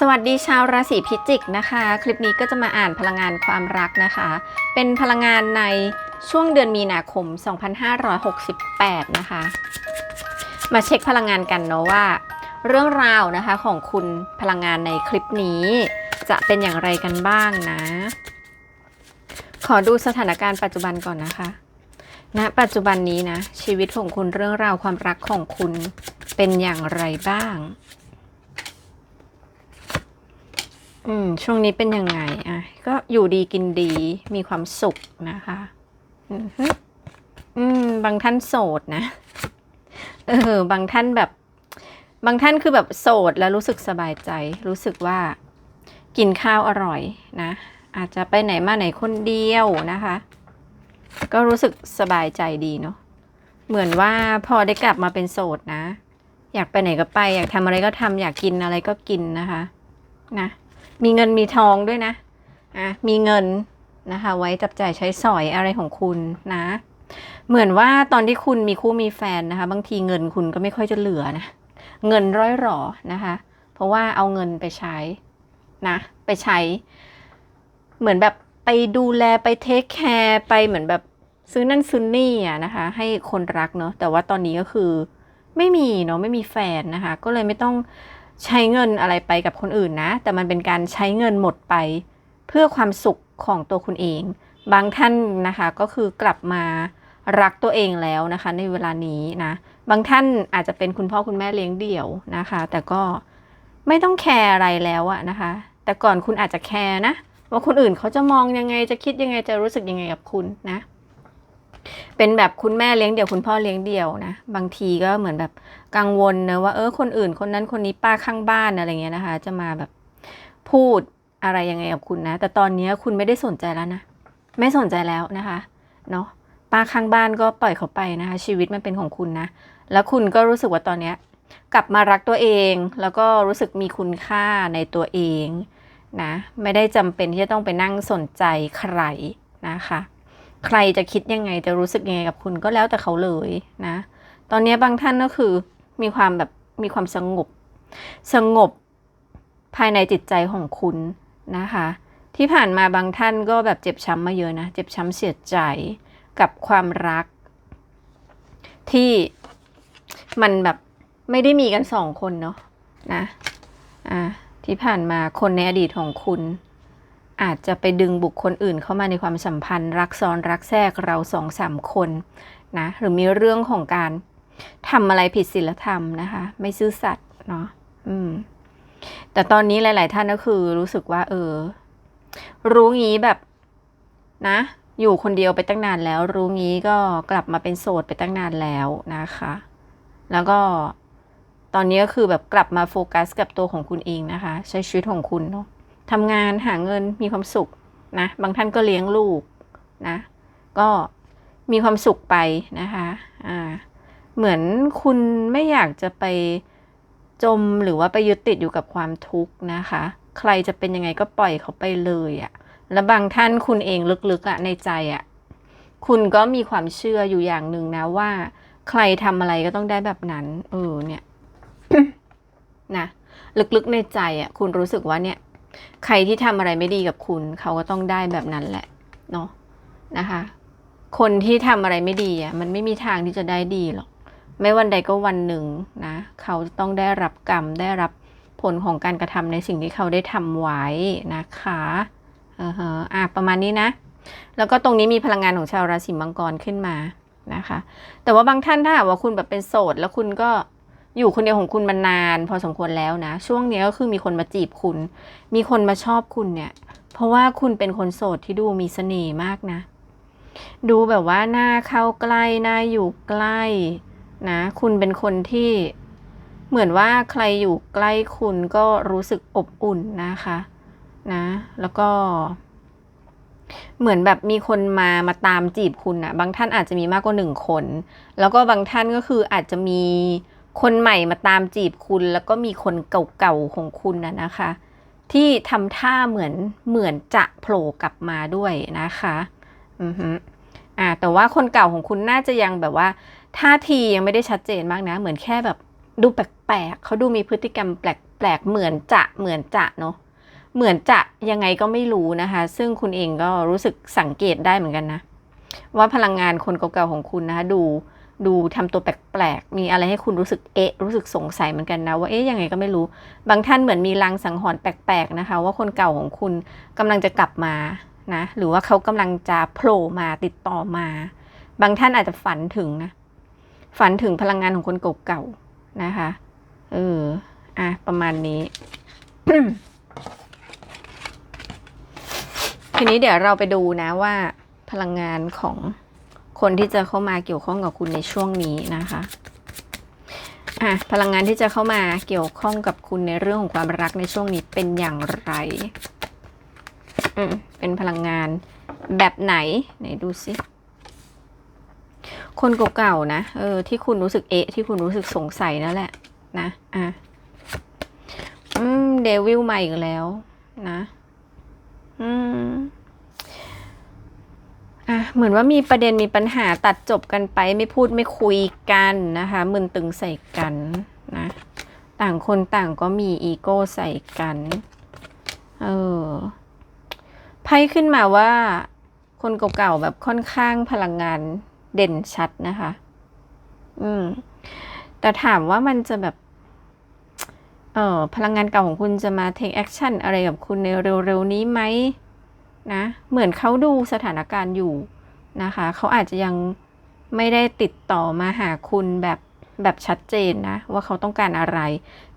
สวัสดีชาวราศีพิจิกนะคะ คลิปนี้ก็จะมาอ่านพลังงานความรักนะคะ เป็นพลังงานในช่วงเดือนมีนาคม 2568 นะคะ มาเช็คพลังงานกันเนาะว่า เรื่องราวนะคะของคุณพลังงานในคลิปนี้ จะเป็นอย่างไรกันบ้างนะ ขอดูสถานการณ์ปัจจุบันก่อนนะคะณปัจจุบันนี้นะ ชีวิตของคุณเรื่องราวความรักของคุณเป็นอย่างไรบ้าง อืม ช่วงนี้เป็นยังไง อะ ก็อยู่ดีกินดี มีความสุขนะคะอือฮึอืม บางท่านโสดนะ เออ บางท่านแบบ บางท่านคือแบบโสดแล้วรู้สึกสบายใจ รู้สึกว่า กินข้าวอร่อยนะ อาจจะไปไหนมาไหนคนเดียวนะคะ ก็รู้สึกสบายใจดีเนาะ เหมือนว่าพอได้กลับมาเป็นโสดนะ อยากไปไหนก็ไป อยากทำอะไรก็ทำอยากกินอะไรก็กินนะคะ นะ มีเงินมีทองด้วยนะอะมีเงินนะคะ ไว้จับจ่ายใช้สอยอะไรของคุณนะ เหมือนว่าตอนที่คุณมีคู่มีแฟนนะคะ บางทีเงินคุณก็ไม่ค่อยจะเหลือนะ เงินร้อยหรอนะคะ เพราะว่าเอาเงินไปใช้นะ ไปใช้ เหมือนแบบไปดูแลไปเทคแคร์ไปเหมือนแบบซื้อนั่นซื้อนี่อะนะคะ ให้คนรักเนาะแต่ว่าตอนนี้ก็คือไม่มีเนาะไม่มีแฟนนะคะ ก็เลยไม่ต้อง ใช้เงินอะไรไปกับคนอื่นนะ แต่มันเป็นการใช้เงินหมดไป เพื่อความสุขของตัวคุณเอง บางท่านนะคะก็คือกลับมารักตัวเองแล้วนะคะ ในเวลานี้นะ บางท่านอาจจะเป็นคุณพ่อคุณแม่เลี้ยงเดี่ยวนะคะ แต่ก็ไม่ต้องแคร์อะไรแล้วอะนะคะ แต่ก่อนคุณอาจจะแคร์นะ ว่าคนอื่นเขาจะมองยังไงจะคิดยังไงจะรู้สึกยังไงกับคุณนะ เป็นแบบคุณแม่เลี้ยงเดี่ยวคุณพ่อเลี้ยงเดี่ยวนะ บางทีก็เหมือนแบบกังวลนะว่าเออคนอื่นคนนั้นคนนี้ป้าข้างบ้านอะไรเงี้ยนะคะ จะมาแบบพูดอะไรยังไงกับคุณนะ แต่ตอนนี้คุณไม่ได้สนใจแล้วนะ ไม่สนใจแล้วนะคะเนาะป้าข้างบ้านก็ปล่อยเขาไปนะคะ ชีวิตมันเป็นของคุณนะ แล้วคุณก็รู้สึกว่าตอนเนี้ยกลับมารักตัวเอง แล้วก็รู้สึกมีคุณค่าในตัวเองนะ ไม่ได้จำเป็นที่จะต้องไปนั่งสนใจใครนะคะ ใครจะคิดยังไงจะรู้สึกยังไงกับคุณก็แล้วแต่เขาเลยนะ ตอนนี้บางท่านก็คือมีความแบบมีความสงบ สงบภายในจิตใจของคุณนะคะ ที่ผ่านมาบางท่านก็แบบเจ็บช้ำมาเยอะนะ เจ็บช้ำเสียใจกับความรัก ที่มันแบบไม่ได้มีกันสองคนเนาะนะ อ่าที่ผ่านมาคนในอดีตของคุณ อาจจะไปดึงบุคคลอื่นเข้ามาในความสัมพันธ์ รักซ้อนรักแทรกเราสองสามคนนะหรือมีเรื่องของการทำอะไรผิดศีลธรรมนะคะ ไม่ซื่อสัตย์เนาะอืม แต่ตอนนี้หลาย ๆ ท่านก็คือรู้สึกว่า เออ รู้งี้แบบนะ อยู่คนเดียวไปตั้งนานแล้ว รู้งี้ก็กลับมาเป็นโสดไปตั้งนานแล้วนะคะ แล้วก็ตอนนี้ก็คือแบบกลับมาโฟกัสกับตัวของคุณเองนะคะ ใช้ชีวิตของคุณเนาะ ทำงานหาเงินมีความสุขนะบางท่านก็เลี้ยงลูกนะก็มีความสุขไปนะคะอ่าเหมือนคุณไม่อยากจะไปจมหรือว่าไปยึดติดอยู่กับความทุกข์นะคะ ใครจะเป็นยังไงก็ปล่อยเขาไปเลยอะ่ะแล้วบางท่านคุณเองลึกๆอะ่ะในใจอะ่ะคุณก็มีความเชื่ออยู่อย่างหนึ่งนะว่า ใครทำอะไรก็ต้องได้แบบนั้น เออเนี่ยนะลึกๆในใจอะ่ะคุณรู้สึกว่าเนี่ย ใครที่ทำอะไรไม่ดีกับคุณ เขาก็ต้องได้แบบนั้นแหละเนาะนะคะ คนที่ทำอะไรไม่ดีอะมันไม่มีทางที่จะได้ดีหรอก ไม่วันใดก็วันหนึ่งนะ เขาต้องได้รับกรรมได้รับผลของการกระทำในสิ่งที่เขาได้ทำไว้นะคะเออฮะอะประมาณนี้นะ แล้วก็ตรงนี้มีพลังงานของชาวราศีมังกรขึ้นมานะคะ แต่ว่าบางท่านถ้าหากว่าคุณแบบเป็นโสด แล้วคุณก็ อยู่คนเดียวของคุณมานาน พอสมควรแล้วนะ ช่วงนี้ก็คือมีคนมาจีบคุณ มีคนมาชอบคุณเนี่ย เพราะว่าคุณเป็นคนโสดที่ดูมีเสน่ห์มากนะ ดูแบบว่าหน้าเข้าใกล้หน้าอยู่ใกล้นะ คุณเป็นคนที่เหมือนว่าใครอยู่ใกล้คุณก็รู้สึกอบอุ่นนะคะนะ แล้วก็ เหมือนแบบมีคนมามาตามจีบคุณนะบางท่านอาจจะมีมากกว่าหนึ่งคน แล้วก็บางท่านก็คืออาจจะมี คนใหม่มาตามจีบคุณ แล้วก็มีคนเก่าๆของคุณนะนะคะ ที่ทำท่าเหมือนเหมือนจะโผล่กลับมาด้วยนะคะอือฮึอ่าแต่ว่าคนเก่าของคุณน่าจะยังแบบว่าท่าทียังไม่ได้ชัดเจนมากนะ เหมือนแค่แบบดูแปลกๆเขาดูมีพฤติกรรมแปลกๆเหมือนจะเหมือนจะเนาะเหมือนจะยังไงก็ไม่รู้นะคะ ซึ่งคุณเองก็รู้สึกสังเกตได้เหมือนกันนะ ว่าพลังงานคนเก่าๆของคุณนะคะดู ดูทำตัวแปลกๆ มีอะไรให้คุณรู้สึกเอะรู้สึกสงสัยเหมือนกันนะ ว่าเอ๊ะยังไงก็ไม่รู้ บางท่านเหมือนมีลางสังหรณ์แปลกๆนะคะ ว่าคนเก่าของคุณกำลังจะกลับมานะ หรือว่าเขากำลังจะโผล่มาติดต่อมา บางท่านอาจจะฝันถึงนะ ฝันถึงพลังงานของคนเก่าๆนะคะ เออ อะ ประมาณนี้ ทีนี้เดี๋ยวเราไปดูนะว่าพลังงานของ คนที่จะเข้ามาเกี่ยวข้องกับคุณในช่วงนี้นะคะอะพลังงานที่จะเข้ามาเกี่ยวข้องกับคุณในเรื่องของความรักในช่วงนี้เป็นอย่างไร อืมเป็นพลังงานแบบไหน ไหนดูสิคนเก่าๆนะ เออ ที่คุณรู้สึกเอะที่คุณรู้สึกสงสัยนั่นแหละ นะ อะ อืม เดวิลมาอีกแล้ว นะ อืม อะเหมือนว่ามีประเด็นมีปัญหาตัดจบกันไปไม่พูดไม่คุยกันนะคะมึนตึงใส่กันนะต่างคนต่างก็มีอีโก้ใส่กันเออไพ่ขึ้นมาว่า คนเก่าๆแบบค่อนข้างพลังงานเด่นชัดนะคะ อืม แต่ถามว่ามันจะแบบ เออพลังงานเก่าของคุณจะมา take action อะไรกับคุณในเร็วๆนี้ไหม นะเหมือนเขาดูสถานการณ์อยู่นะคะเขาอาจจะยังไม่ได้ติดต่อมาหาคุณแบบแบบชัดเจนนะ ว่าเขาต้องการอะไร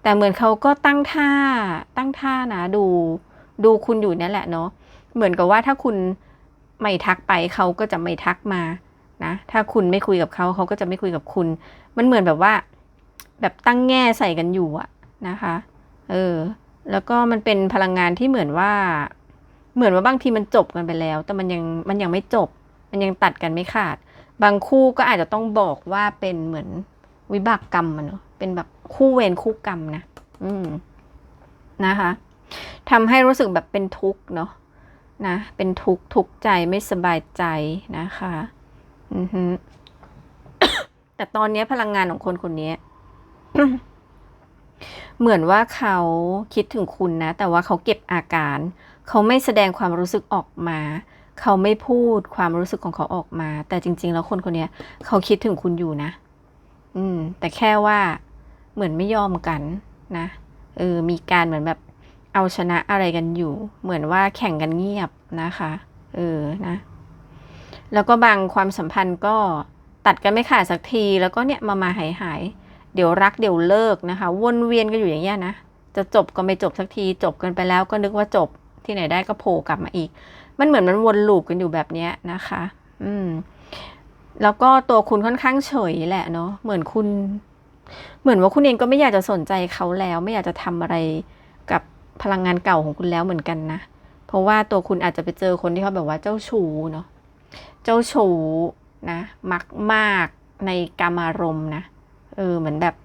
แต่เหมือนเขาก็ตั้งท่าตั้งท่านะดูดูคุณอยู่นั่นแหละเนาะเหมือนกับว่าถ้าคุณไม่ทักไปเขาก็จะไม่ทักมานะถ้าคุณไม่คุยกับเขาเขาก็จะไม่คุยกับคุณ มันเหมือนแบบว่า แบบตั้งแง่ใส่กันอยู่อะนะคะ เออ แล้วก็มันเป็นพลังงานที่เหมือนว่า เหมือนว่าบางทีมันจบกันไปแล้ว แต่มันยังมันยังไม่จบ มันยังตัดกันไม่ขาด บางคู่ก็อาจจะต้องบอกว่าเป็นเหมือนวิบากกรรมมันเนาะเป็นแบบคู่เวรคู่กรรมนะอืมนะคะทำให้รู้สึกแบบเป็นทุกข์เนาะนะ เป็นทุกข์ทุกข์ใจไม่สบายใจนะคะ อือฮึแต่ตอนนี้พลังงานของคนคนนี้เหมือนว่าเขาคิดถึงคุณนะ แต่ว่าเขาเก็บอาการ เขาไม่แสดงความรู้สึกออกมา เขาไม่พูดความรู้สึกของเขาออกมา แต่จริง ๆ แล้วคนคนนี้เขาคิดถึงคุณอยู่นะ อืม แต่แค่ว่าเหมือนไม่ยอมกันนะ เออ มีการเหมือนแบบเอาชนะอะไรกันอยู่ เหมือนว่าแข่งกันเงียบนะคะ เออ นะ แล้วก็บางความสัมพันธ์ก็ตัดกันไม่ขาดสักที แล้วก็เนี่ยมามาหายหายเดี๋ยวรักเดี๋ยวเลิกนะคะ วนเวียนกันอยู่อย่างเงี้ยนะ จะจบก็ไม่จบสักที จบกันไปแล้วก็นึกว่าจบ ที่ไหนได้ก็โผล่กลับมาอีก มันเหมือนมันวนลูปกันอยู่แบบนี้นะคะ อืม แล้วก็ตัวคุณค่อนข้างเฉยแหละเนาะ เหมือนคุณ เหมือนว่าคุณเองก็ไม่อยากจะสนใจเขาแล้ว ไม่อยากจะทำอะไรกับพลังงานเก่าของคุณแล้วเหมือนกันนะ เพราะว่าตัวคุณอาจจะไปเจอคนที่เขาแบบว่าเจ้าชู้เนาะ เจ้าชู้นะ มักมากในกามารมณ์นะ เออ เหมือนแบบ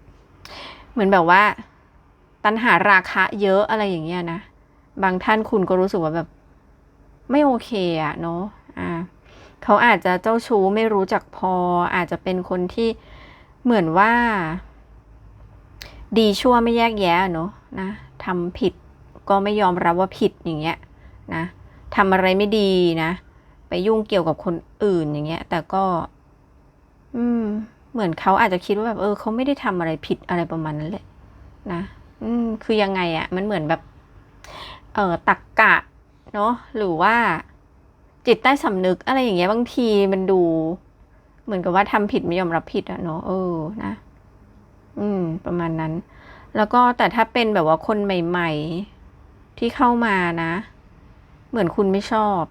เหมือนแบบว่าตัณหาราคะเยอะอะไรอย่างเงี้ยนะ บางท่านคุณก็รู้สึกว่าแบบ ไม่โอเคอะเนาะอ่าเขาอาจจะเจ้าชู้ไม่รู้จักพอ อาจจะเป็นคนที่เหมือนว่า ดีชั่วไม่แยกแยะเนาะนะทำผิดก็ไม่ยอมรับว่าผิดอย่างเงี้ยนะทำอะไรไม่ดีนะ ไปยุ่งเกี่ยวกับคนอื่นอย่างเงี้ย แต่ก็ อืม เหมือนเขาอาจจะคิดว่าแบบเออเขาไม่ได้ทำอะไรผิดอะไรประมาณนั้นแหละนะ อืม คือยังไงอะ่ะ มันเหมือนแบบ เออตักกะเนาะหรือว่าจิตใต้สำนึกอะไรอย่างเงี้ยบางทีมันดู เหมือนกับว่าทำผิดไม่ยอมรับผิดอะเนาะเออนะ อืม ประมาณนั้น แล้วก็แต่ถ้าเป็นแบบว่าคนใหม่ ๆ ที่เข้ามานะ เหมือนคุณไม่ชอบ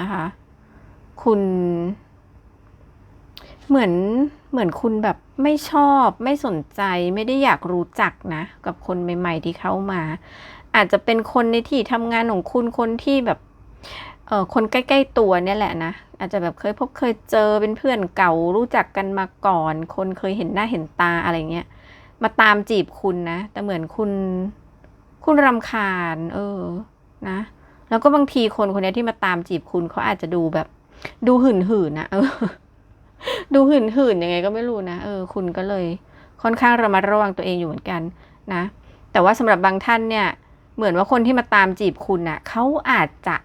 นะคะ คุณ เหมือนเหมือนคุณแบบไม่ชอบ ไม่สนใจไม่ได้อยากรู้จักนะ กับคนใหม่ ๆ ที่เข้ามา อาจจะเป็นคนในที่ทำงานของคุณคนที่แบบเออคนใกล้ๆตัวเนี่ยแหละนะอาจจะแบบเคยพบเคยเจอเป็นเพื่อนเก่ารู้จักกันมาก่อน คนเคยเห็นหน้าเห็นตาอะไรเงี้ยมาตามจีบคุณนะ แต่เหมือนคุณ คุณรำคาญ เออ นะ แล้วก็บางทีคนคนนี้ที่มาตามจีบคุณเขาอาจจะดูแบบ ดูหื่นหื่นนะเออ ดูหื่นหื่นยังไงก็ไม่รู้นะเออ คุณก็เลย ค่อนข้างระมัดระวังตัวเองอยู่เหมือนกัน นะแต่ว่าสำหรับบางท่านเนี่ย เหมือนว่าคนที่มาตามจีบคุณน่ะเขาอาจจะ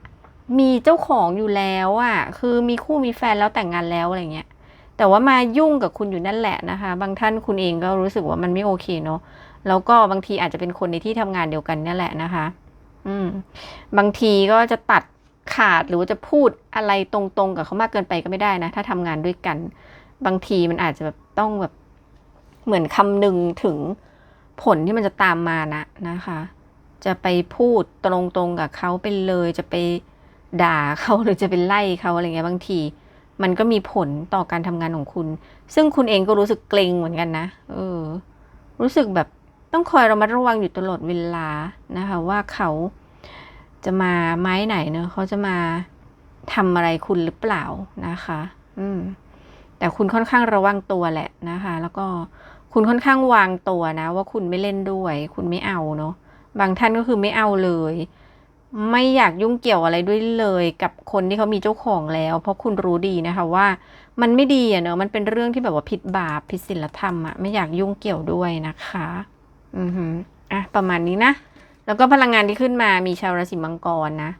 มีเจ้าของอยู่แล้วอะ่ะ คือมีคู่มีแฟนแล้วแต่งงานแล้วอะไรเงี้ย แต่ว่ามายุ่งกับคุณอยู่นั่นแหละนะคะ บางท่านคุณเองก็รู้สึกว่ามันไม่โอเคเนาะ แล้วก็บางทีอาจจะเป็นคนในที่ทำงานเดียวกันนี่แหละนะคะ อืม บางทีก็จะตัดขาดหรือว่าจะพูดอะไรตรงๆ กับเขามากเกินไปก็ไม่ได้นะ ถ้าทำงานด้วยกัน บางทีมันอาจจะแบบต้องแบบเหมือนคำนึงถึงผลที่มันจะตามมานะนะคะ จะไปพูดตรงๆกับเขาไปเลยจะไปด่าเขาหรือจะไปไล่เขาอะไรเงี้ยบางที มันก็มีผลต่อการทำงานของคุณ ซึ่งคุณเองก็รู้สึกเกรงเหมือนกันนะเออ รู้สึกแบบต้องคอยระมัดระวังอยู่ตลอดเวลานะคะ ว่าเขาจะมาไม้ไหนเนอะเขาจะมาทำอะไรคุณหรือเปล่านะคะ อืม แต่คุณค่อนข้างระวังตัวแหละนะคะ แล้วก็คุณค่อนข้างวางตัวนะ ว่าคุณไม่เล่นด้วย คุณไม่เอาเนาะ บางท่านก็คือไม่เอาเลย ไม่อยากยุ่งเกี่ยวอะไรด้วยเลยกับคนที่เขามีเจ้าของแล้ว เพราะคุณรู้ดีนะคะว่า มันไม่ดีอะเนอะมันเป็นเรื่องที่แบบว่าผิดบาปผิดศีลธรรมอะไม่อยากยุ่งเกี่ยวด้วยนะคะ อือหืออะประมาณนี้นะ แล้วก็พลังงานที่ขึ้นมามีชาวราศีมังกรนะ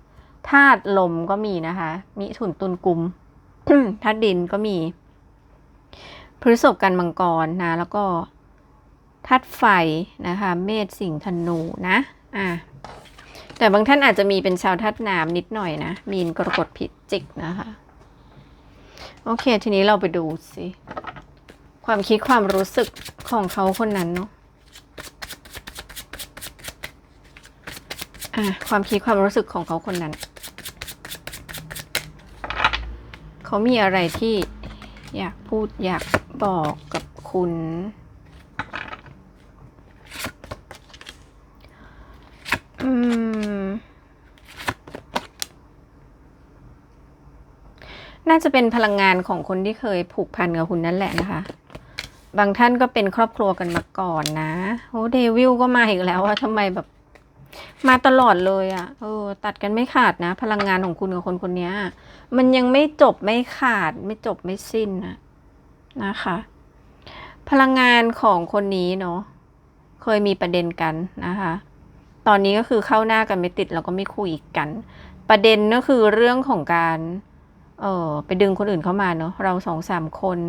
ธาตุลมก็มีนะคะมีถุนตุนกุมธาตุดินก็มีพฤษภกันมังกรนะ แล้วก็ ธาตุไฟนะคะเมษสิงธนูนะอะแต่บางท่านอาจจะมีเป็นชาวธาตุน้ำนิดหน่อยนะ มีนกรกฎผิดจิกนะคะ โอเค ทีนี้เราไปดูสิ ความคิดความรู้สึกของเขาคนนั้นเนาะอะความคิดความรู้สึกของเขาคนนั้น เขามีอะไรที่อยากพูดอยากบอกกับคุณ อืม น่าจะเป็นพลังงานของคนที่เคยผูกพันกับคุณนั่นแหละนะคะ บางท่านก็เป็นครอบครัวกันมาก่อนนะโอ้เดวิลก็มาอีกแล้วอะทำไมแบบ มาตลอดเลยอะ่ะเออตัดกันไม่ขาดนะ พลังงานของคุณกับคนคนนี้มันยังไม่จบไม่ขาด ไม่จบไม่สิ้นนะนะคะ พลังงานของคนนี้เนาะเคยมีประเด็นกันนะคะ ตอนนี้ก็คือเข้าหน้ากันไม่ติดแล้วก็ไม่คุยกัน ประเด็นก็คือเรื่องของการเออไปดึงคนอื่นเข้ามาเนาะเราสองสามคน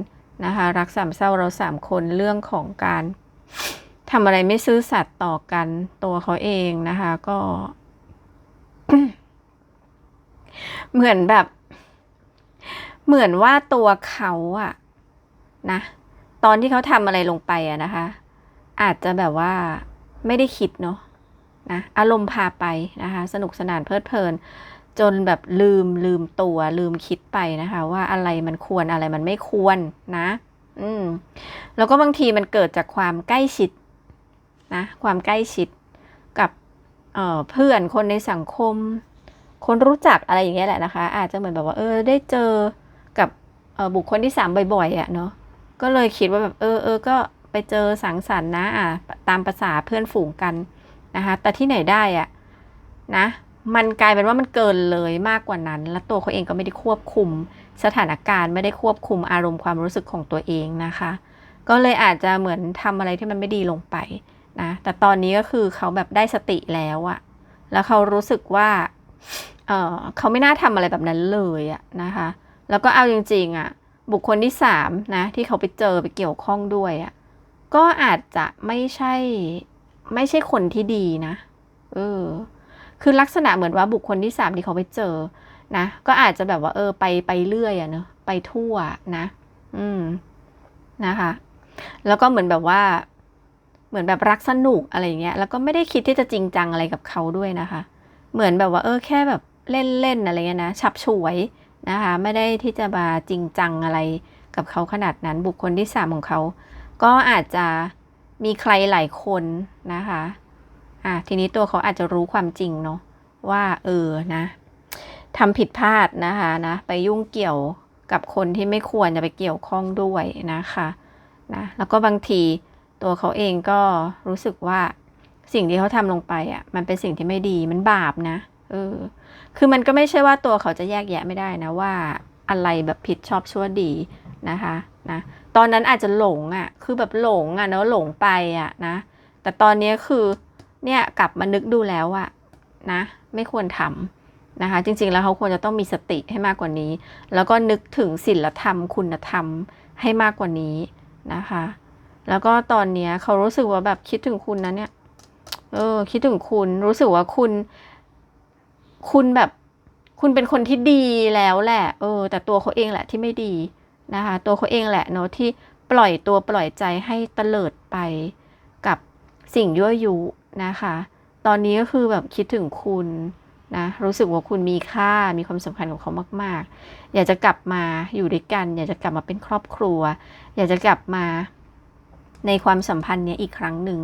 นะคะรักสามเศร้าเราสามคนเรื่องของการทำอะไรไม่ซื่อสัตย์ต่อกันตัวเขาเองนะคะ ก็ เหมือนแบบ เหมือนว่าตัวเขาอะนะตอนที่เขาทำอะไรลงไปอะนะคะ อาจจะแบบว่าไม่ได้คิดเนาะ นะอารมณ์พาไปนะคะ สนุกสนานเพลิดเพลิน จนแบบลืมลืมตัวลืมคิดไปนะคะ ว่าอะไรมันควรอะไรมันไม่ควรนะ อืมแล้วก็บางทีมันเกิดจากความใกล้ชิดนะความใกล้ชิดกับเเพื่อนคนในสังคม คนรู้จักอะไรอย่างเงี้ยแหละนะคะ อาจจะเหมือนแบบว่า เออ ได้เจอกับบุคคลที่สามบ่อยๆอะ่ะเนาะก็เลยคิดว่าแบบเออเออก็ไปเจอสังสรรค์นะอะตามภาษาเพื่อนฝูงกัน นะคะแต่ที่ไหนได้อะนะมันกลายเป็นว่ามันเกินเลยมากกว่านั้น แล้วตัวเขาเองก็ไม่ได้ควบคุม สถานการณ์ไม่ได้ควบคุมอารมณ์ความรู้สึกของตัวเองนะคะ ก็เลยอาจจะเหมือนทำอะไรที่มันไม่ดีลงไปนะแต่ตอนนี้ก็คือเขาแบบได้สติแล้วอะแล้วเขารู้สึกว่าเออเขาไม่น่าทำอะไรแบบนั้นเลยอะนะคะ แล้วก็เอาจริงๆอะบุคคลที่สามนะที่เขาไปเจอไปเกี่ยวข้องด้วยอะก็อาจจะไม่ใช่ ไม่ใช่คนที่ดีนะ เออ คือลักษณะเหมือนว่าบุคคลที่สามที่เขาไปเจอ นะ ก็อาจจะแบบว่า เออ ไปไปเรื่อยอะเนอะไปทั่วนะ อืม นะคะ แล้วก็เหมือนแบบว่า เหมือนแบบรักสนุกอะไรเงี้ย แล้วก็ไม่ได้คิดที่จะจริงจังอะไรกับเขาด้วยนะคะ เหมือนแบบว่า เออ แค่แบบเล่นๆอะไรเงี้ยนะ ฉับฉวยนะคะ ไม่ได้ที่จะมาจริงจังอะไรกับเขาขนาดนั้น บุคคลที่สามของเขา ก็อาจจะ มีใครหลายคนนะคะอะทีนี้ตัวเขาอาจจะรู้ความจริงเนาะว่าเออนะทำผิดพลาดนะคะนะไปยุ่งเกี่ยวกับคนที่ไม่ควรจะไปเกี่ยวข้องด้วยนะคะนะแล้วก็บางทีตัวเขาเองก็รู้สึกว่าสิ่งที่เขาทำลงไปอะมันเป็นสิ่งที่ไม่ดีมันบาปนะเออคือมันก็ไม่ใช่ว่าตัวเขาจะแยกแยะไม่ได้นะว่าอะไรแบบผิดชอบชั่วดีนะคะ นะตอนนั้นอาจจะหลงอะ่ะคือแบบหลงอะ่ะเนอะหลงไปอะ่ะนะ แต่ตอนนี้คือเนี่ยกลับมานึกดูแล้วอะนะไม่ควรทำนะคะ จริงๆแล้วเขาควรจะต้องมีสติให้มากกว่านี้ แล้วก็นึกถึงศีลธรรม คุณธรรมให้มากกว่านี้นะคะ แล้วก็ตอนเนี้ยเขารู้สึกว่าแบบคิดถึงคุณนะเนี่ยเออคิดถึงคุณรู้สึกว่าคุณ คุณแบบ คุณเป็นคนที่ดีแล้วแหละ เออ แต่ตัวเขาเองแหละที่ไม่ดี นะคะ ตัวเขาเองแหละเนาะที่ปล่อยตัวปล่อยใจให้เตลิดไปกับสิ่งยั่วยุนะคะ ตอนนี้ก็คือแบบคิดถึงคุณนะรู้สึกว่าคุณมีค่ามีความสำคัญกับเขามาก ๆ อยากจะกลับมาอยู่ด้วยกัน อยากจะกลับมาเป็นครอบครัว อยากจะกลับมาในความสัมพันธ์เนี้ยอีกครั้งหนึ่ง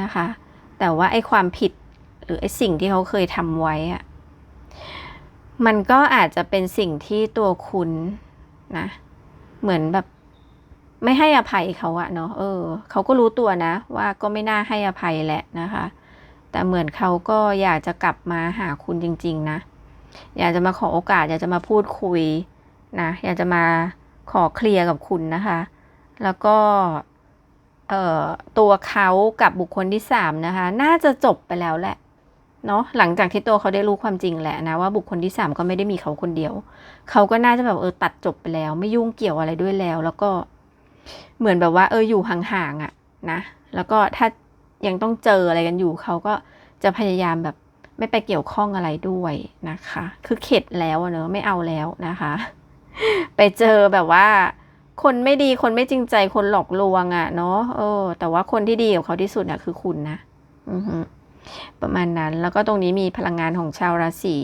นะคะ แต่ว่าไอ้ความผิดหรือไอ้สิ่งที่เขาเคยทำไว้อะมันก็อาจจะเป็นสิ่งที่ตัวคุณนะ เหมือนแบบ ไม่ให้อภัยเขาอะเนาะเออเขาก็รู้ตัวนะ ว่าก็ไม่น่าให้อภัยแหละนะคะ แต่เหมือนเขาก็อยากจะกลับมาหาคุณจริง ๆ นะ อยากจะมาขอโอกาส อยากจะมาพูดคุยนะอยากจะมาขอเคลียร์กับคุณนะคะ แล้วก็เอ่อตัวเขากับบุคคลที่สามนะคะ น่าจะจบไปแล้วแหละ เนาะหลังจากที่ตัวเขาได้รู้ความจริงแหละนะว่าบุคคลที่สามก็ไม่ได้มีเขาคนเดียว เขาก็น่าจะแบบเออตัดจบไปแล้ว ไม่ยุ่งเกี่ยวอะไรด้วยแล้ว แล้วก็เหมือนแบบว่า เอออยู่ห่างๆอะ่ะนะแล้วก็ถ้ายังต้องเจออะไรกันอยู่ เขาก็จะพยายามแบบไม่ไปเกี่ยวข้องอะไรด้วยนะคะ คือเข็ดแล้วเนอะไม่เอาแล้วนะคะ ไปเจอแบบว่า คนไม่ดีคนไม่จริงใจคนหลอกลวงอะ่ะเนาะเออ แต่ว่าคนที่ดีกับเขาที่สุดอะคือคุณนะ อือฮึ ประมาณนั้น แล้วก็ตรงนี้มีพลังงานของชาวราศี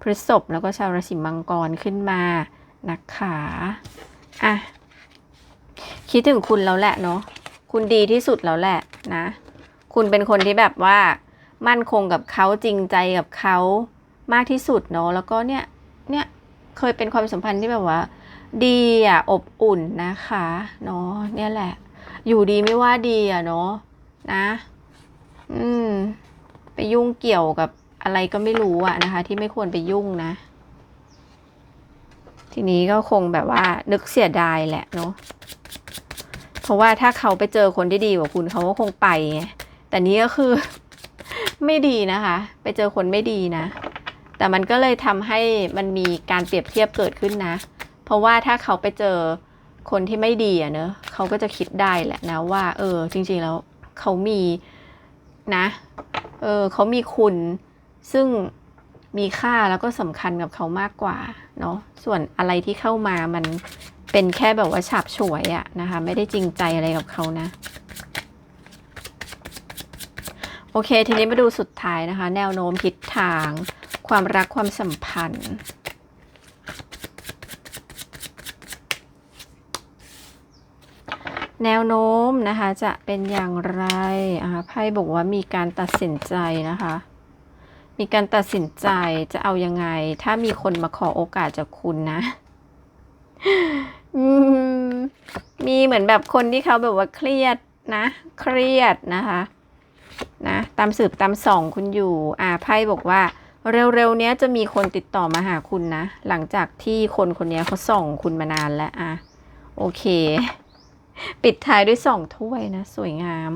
พฤษภแล้วก็ชาวราศีมังกรขึ้นมานะคะอะคิดถึงคุณแล้วแหละเนาะคุณดีที่สุดแล้วแหละนะ คุณเป็นคนที่แบบว่า มั่นคงกับเขาจริงใจกับเขามากที่สุดเนาะแล้วก็เนี่ยเนี่ยเคยเป็นความสัมพันธ์ที่แบบว่า ดีอะอบอุ่นนะคะเนาะเนี่ยแหละ อยู่ดีไม่ว่าดีอะเนาะนะ อืม ไปยุ่งเกี่ยวกับอะไรก็ไม่รู้อะนะคะ ที่ไม่ควรไปยุ่งนะ ทีนี้ก็คงแบบว่านึกเสียดายแหละเนาะเพราะว่าถ้าเขาไปเจอคนที่ดีกว่าคุณเขาก็คงไปไงแต่นี้ก็คือ ไม่ดีนะคะ ไปเจอคนไม่ดีนะ แต่มันก็เลยทำให้มันมีการเปรียบเทียบเกิดขึ้นนะ เพราะว่าถ้าเขาไปเจอคนที่ไม่ดีอะเนอะเขาก็จะคิดได้แหละนะว่า เออ จริง ๆแล้วเขามี นะ เออเขามีคุณซึ่งมีค่าแล้วก็สำคัญกับเขามากกว่าเนาะ ส่วนอะไรที่เข้ามามันเป็นแค่แบบว่าฉาบฉวยอะนะคะ ไม่ได้จริงใจอะไรกับเขานะ โอเค ทีนี้มาดูสุดท้ายนะคะ แนวโน้มทิศทาง ความรักความสัมพันธ์ แนวโน้มนะคะจะเป็นอย่างไรอ่าไพ่บอกว่ามีการตัดสินใจนะคะ มีการตัดสินใจจะเอายังไง ถ้ามีคนมาขอโอกาสจากคุณนะมมีเหมือนแบบคนที่เขาแบบว่าเครียดนะ เครียดนะคะนะตามสืบตามส่องคุณอยู่อ่าไพ่บอกว่า เร็วๆเนี้ยจะมีคนติดต่อมาหาคุณนะ หลังจากที่คนคนนี้เขาส่องคุณมานานแล้วอะโอเค ปิดท้ายด้วยสองถ้วยนะ สวยงาม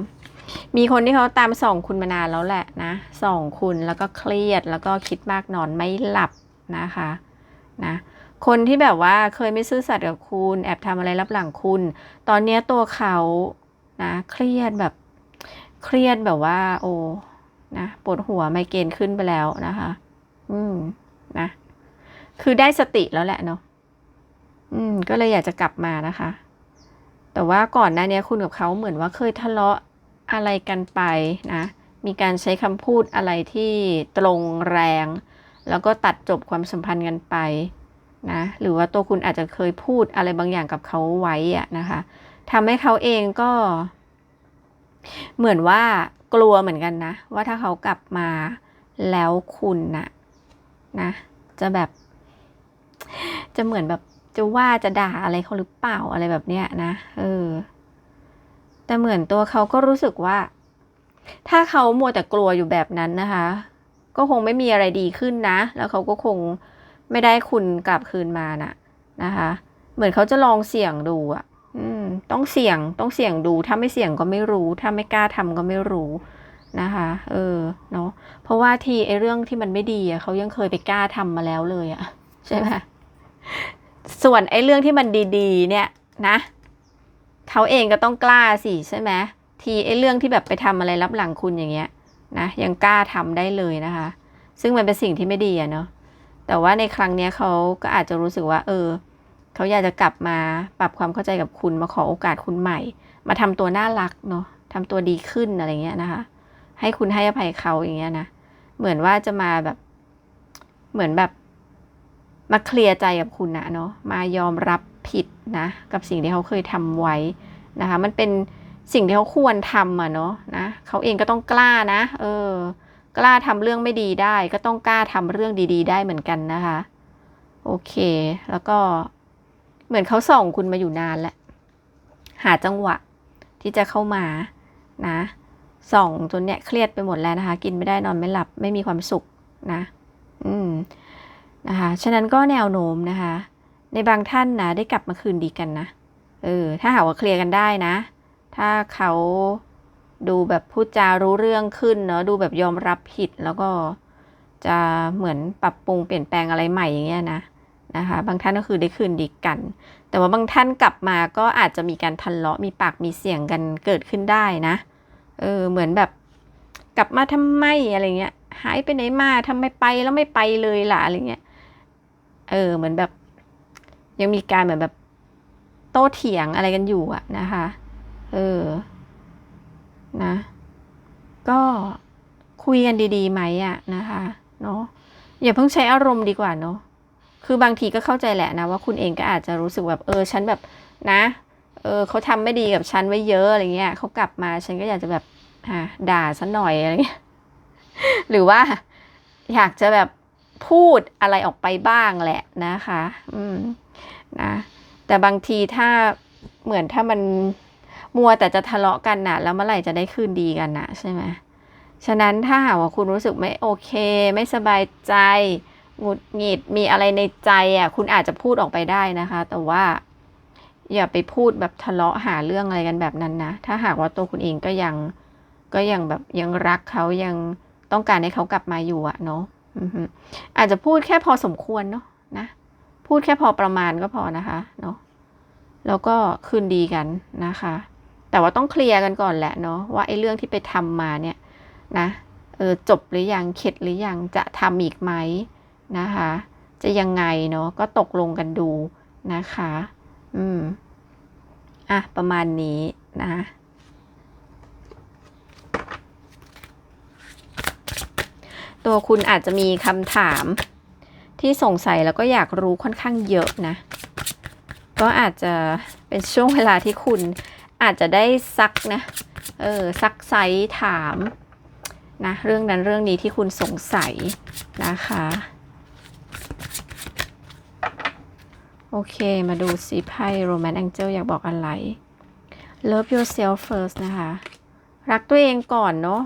มีคนที่เขาตามส่องคุณมานานแล้วแหละนะส่องคุณแล้วก็เครียดแล้วก็คิดมากนอนไม่หลับนะคะนะคนที่แบบว่าเคยไม่ซื่อสัตย์กับคุณ แอบทำอะไรรับหลังคุณ ตอนเนี้ตัวเขานะเครียดแบบเครียดแบบว่า โอ้นะปวดหัวไมเกรนขึ้นไปแล้วนะคะ อืมนะคือได้สติแล้วแหละเนาะอืม ก็เลยอยากจะกลับมานะคะ แต่ว่าก่อนหน้านี้คุณกับเขาเหมือนว่าเคยทะเลาะอะไรกันไปนะ มีการใช้คำพูดอะไรที่ตรงแรง แล้วก็ตัดจบความสัมพันธ์กันไปนะ หรือว่าตัวคุณอาจจะเคยพูดอะไรบางอย่างกับเขาไว้อะนะคะทำให้เขาเองก็ เหมือนว่ากลัวเหมือนกันนะ ว่าถ้าเขากลับมาแล้วคุณนะนะ จะแบบ จะเหมือนแบบ จะว่าจะด่าอะไรเขาหรือเปล่าอะไรแบบเนี้ยนะเออ แต่เหมือนตัวเขาก็รู้สึกว่า ถ้าเขามัวแต่กลัวอยู่แบบนั้นนะคะ ก็คงไม่มีอะไรดีขึ้นนะ แล้วเขาก็คงไม่ได้คุณกลับคืนมานะนะคะ เหมือนเขาจะลองเสี่ยงดูอะอืม ต้องเสี่ยงต้องเสี่ยงดู ถ้าไม่เสี่ยงก็ไม่รู้ ถ้าไม่กล้าทำก็ไม่รู้นะคะ เออ เนาะเพราะว่าทีไอเรื่องที่มันไม่ดีอะเขายังเคยไปกล้าทำมาแล้วเลยอะใช่ไหม ส่วนไอ้เรื่องที่มันดีๆ เนี่ยนะเขาเองก็ต้องกล้าสิใช่ไหมทีไอ้เรื่องที่แบบไปทำอะไรรับหลังคุณอย่างเงี้ยนะยังกล้าทำได้เลยนะคะ ซึ่งมันเป็นสิ่งที่ไม่ดีอะเนาะแต่ว่าในครั้งเนี้ยเขาก็อาจจะรู้สึกว่า เออเขาอยากจะกลับมาปรับความเข้าใจกับคุณมาขอโอกาสคุณใหม่ มาทำตัวน่ารักเนาะทำตัวดีขึ้นอะไรเงี้ยนะคะ ให้คุณให้อภัยเขาอย่างเงี้ยนะเหมือนว่าจะมาแบบ เหมือนแบบ มาเคลียร์ใจกับคุณนะเนาะมายอมรับผิดนะกับสิ่งที่เขาเคยทำไว้นะคะ มันเป็นสิ่งที่เขาควรทำอะเนาะนะเขาเองก็ต้องกล้านะ เออ กล้าทำเรื่องไม่ดีได้ ก็ต้องกล้าทำเรื่องดี ๆ ได้เหมือนกันนะคะ โอเค แล้วก็เหมือนเขาส่องคุณมาอยู่นานแล้วหาจังหวะที่จะเข้ามานะส่องจนเนี่ยเครียดไปหมดแล้วนะคะ กินไม่ได้นอนไม่หลับไม่มีความสุขนะ อืม นะคะ ฉะนั้นก็แนวโน้มนะคะ ในบางท่านนะได้กลับมาคืนดีกันนะ เออ ถ้าหากว่าเคลียร์กันได้นะ ถ้าเขาดูแบบพูดจารู้เรื่องขึ้นเนาะ ดูแบบยอมรับผิดแล้วก็จะเหมือนปรับปรุงเปลี่ยนแปลงอะไรใหม่อย่างเงี้ยนะนะคะ บางท่านก็คือได้คืนดีกัน แต่ว่าบางท่านกลับมาก็อาจจะมีการทะเลาะมีปากมีเสียงกันเกิดขึ้นได้นะ เออ เหมือนแบบกลับมาทำไมอะไรเงี้ย หายไปไหนมาทำไมไปแล้วไม่ไปเลยล่ะอะไรเงี้ย เออเหมือนแบบ ยังมีการเหมือนแบบ โต้เถียงอะไรกันอยู่อะนะคะ เออ นะ ก็คุยกันดีๆไหมอะนะคะเนาะอย่าเพิ่งใช้อารมณ์ดีกว่าเนาะคือบางทีก็เข้าใจแหละนะว่าคุณเองก็อาจจะรู้สึกแบบเออฉันแบบนะ เออเขาทำไม่ดีกับฉันไว้เยอะอะไรเงี้ยเขากลับมาฉันก็อยากจะแบบอ่าด่าฉันหน่อยอะไรเงี้ยหรือว่าอยากจะแบบ พูดอะไรออกไปบ้างแหละนะคะ อืมนะ แต่บางทีถ้าเหมือนถ้ามันมัวแต่จะทะเลาะกันน่ะ แล้วเมื่อไหร่จะได้คืนดีกันน่ะใช่ไหมฉะนั้นถ้าหากว่าคุณรู้สึกไม่โอเค ไม่สบายใจหงุดหงิดมีอะไรในใจอะคุณอาจจะพูดออกไปได้นะคะ แต่ว่า อย่าไปพูดแบบทะเลาะหาเรื่องอะไรกันแบบนั้นนะ ถ้าหากว่าตัวคุณเองก็ยังก็ยังแบบยังรักเขายังต้องการให้เขากลับมาอยู่อะเนาะ อาจจะพูดแค่พอสมควรเนาะนะ พูดแค่พอประมาณก็พอนะคะเนาะแล้วก็คืนดีกันนะคะ แต่ว่าต้องเคลียร์กันก่อนแหละเนาะว่าไอ้เรื่องที่ไปทำมาเนี่ยนะเออจบหรือยังเข็ดหรือยังจะทำอีกไหมนะคะ จะยังไงเนาะก็ตกลงกันดูนะคะ อืมอะประมาณนี้นะ ตัวคุณอาจจะมีคำถามที่สงสัยแล้วก็อยากรู้ค่อนข้างเยอะนะ ก็อาจจะเป็นช่วงเวลาที่คุณอาจจะได้ซักนะ เออซักไซถามนะเรื่องนั้นเรื่องนี้ที่คุณสงสัยนะคะ โอเค มาดูสิไพ่ Romance Angel อยากบอกอะไร Love yourself first นะคะ รักตัวเองก่อนเนาะ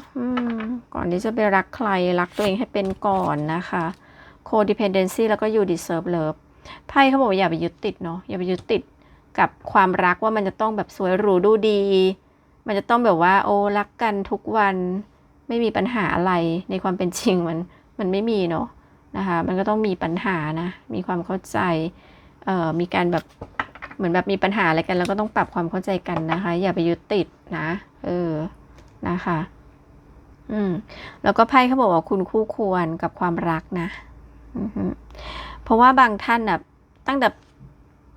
ก่อนที่จะไปรักใครรักตัวเองให้เป็นก่อนนะคะ codependency แล้วก็ you deserve love ไพ่เขาบอกอย่าไปยึดติดเนาะอย่าไปยึดติดกับความรักว่ามันจะต้องแบบสวยหรูดูดี มันจะต้องแบบว่าโอ้รักกันทุกวันไม่มีปัญหาอะไรในความเป็นจริงมันมันไม่มีเนาะนะคะ มันก็ต้องมีปัญหานะ มีความเข้าใจเอ่อมีการแบบเหมือนแบบมีปัญหาอะไรกัน แล้วก็ต้องปรับความเข้าใจกันนะคะ อย่าไปยึดติดนะ เออ นะคะ อืม แล้วก็ไพ่เขาบอกว่าคุณคู่ควรกับความรักนะเพราะว่าบางท่านแบบตั้งแต่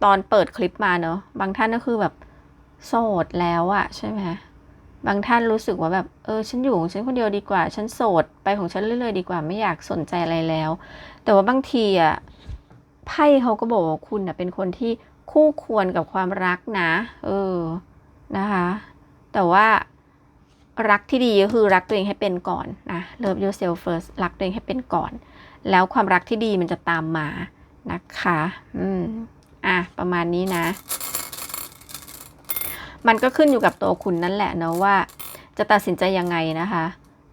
ตอนเปิดคลิปมาเนอะบางท่านก็คือแบบโสดแล้วอะใช่ไหมบางท่านรู้สึกว่าแบบเออฉันอยู่ของฉันคนเดียวดีกว่า ฉันโสดไปของฉันเรื่อยๆดีกว่าไม่อยากสนใจอะไรแล้ว แต่ว่าบางทีอะไพ่เขาก็บอกว่าคุณอะเป็นคนที่คู่ควรกับความรักนะ เออนะคะ แต่ว่า รักที่ดีก็คือรักตัวเองให้เป็นก่อนนะ love yourself first รักตัวเองให้เป็นก่อน แล้วความรักที่ดีมันจะตามมานะคะ อืม อะ ประมาณนี้นะ มันก็ขึ้นอยู่กับตัวคุณนั่นแหละเนาะว่า จะตัดสินใจยังไงนะคะ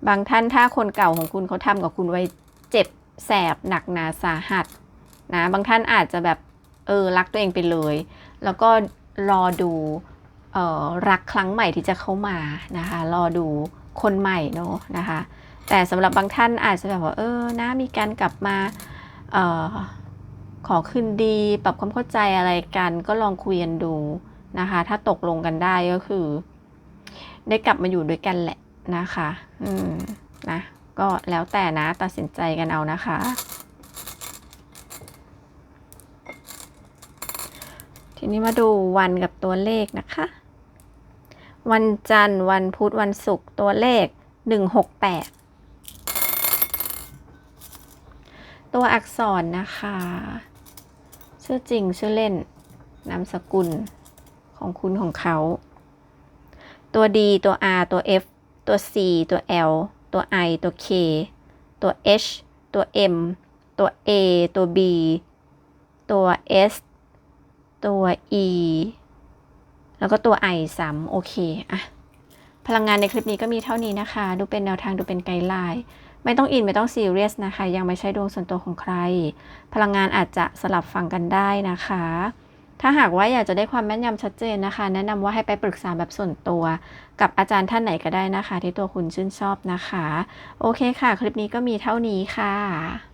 บางท่านถ้าคนเก่าของคุณเขาทำกับคุณไว้เจ็บแสบหนักหนาสาหัสนะ บางท่านอาจจะแบบเออรักตัวเองไปเลย แล้วก็รอดู รักครั้งใหม่ที่จะเข้ามานะคะ รอดูคนใหม่เนอะนะคะ แต่สำหรับบางท่านอาจจะแบบว่าเออนะมีการกลับมาออขอคืนดี ปรับความเข้าใจอะไรกัน ก็ลองคุยกันดูนะคะ ถ้าตกลงกันได้ก็คือ ได้กลับมาอยู่ด้วยกันแหละนะคะ อืมนะก็แล้วแต่นะตัดสินใจกันเอานะคะ ทีนี้มาดูวันกับตัวเลขนะคะ วันจันทร์ วันพุธ วันศุกร์ ตัวเลข 168 ตัวอักษรนะคะ ชื่อจริง ชื่อเล่น นามสกุล ของคุณของเขา ตัว D ตัว R ตัว F ตัว C ตัว L ตัว I ตัว K ตัว H ตัว M ตัว A ตัว B ตัว S ตัว E แล้วก็ตัว I ซ้ำโอเคอะพลังงานในคลิปนี้ก็มีเท่านี้นะคะ ดูเป็นแนวทางดูเป็นไกด์ไลน์ไม่ต้องอินไม่ต้องซีเรียสนะคะ ยังไม่ใช่ดวงส่วนตัวของใคร พลังงานอาจจะสลับฟังกันได้นะคะ ถ้าหากว่าอยากจะได้ความแม่นยำชัดเจนนะคะ แนะนำว่าให้ไปปรึกษาแบบส่วนตัว กับอาจารย์ท่านไหนก็ได้นะคะ ที่ตัวคุณชื่นชอบนะคะ โอเคค่ะ คลิปนี้ก็มีเท่านี้ค่ะ